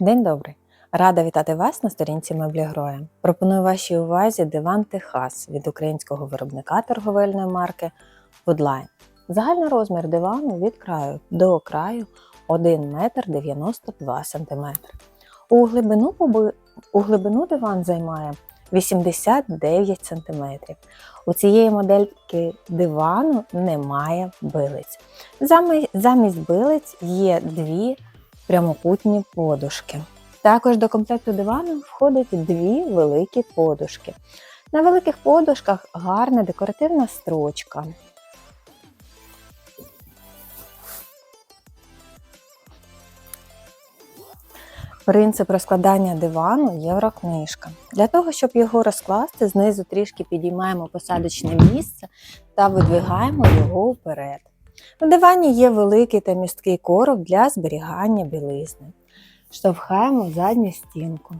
День добрий! Рада вітати вас на сторінці меблі Гроя. Пропоную вашій увазі диван Техас від українського виробника торговельної марки Woodline. Загальний розмір дивану від краю до краю 1 метр 92 см. У глибину, у глибину диван займає 89 см. У цієї модельки дивану немає билиць. Замі- Замість билиць є дві прямокутні подушки. Також до комплекту дивану входить дві великі подушки. На великих подушках гарна декоративна строчка. Принцип розкладання дивану єврокнижка. Для того, щоб його розкласти, знизу трішки підіймаємо посадочне місце та видвигаємо його вперед. На дивані є великий та місткий короб для зберігання білизни. Штовхаємо задню стінку.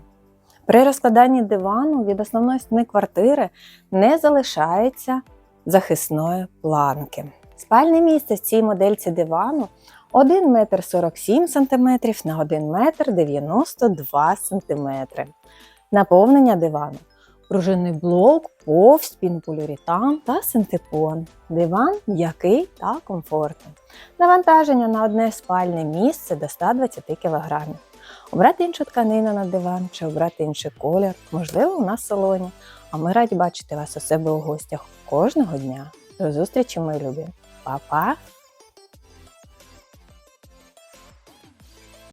При розкладанні дивану від основної стіни квартири не залишається захисної планки. Спальне місце в цій модельці дивану 1 метр 47 см на 1 метр 92 см. Наповнення дивану. Пружинний блок, повз, пінополіуретан та синтепон. Диван м'який та комфортний. Навантаження на одне спальне місце до 120 кг. Обрати іншу тканину на диван чи обрати інший колір, можливо, у нас в салоні. А ми раді бачити вас у себе у гостях кожного дня. До зустрічі, мої любі. Па-па!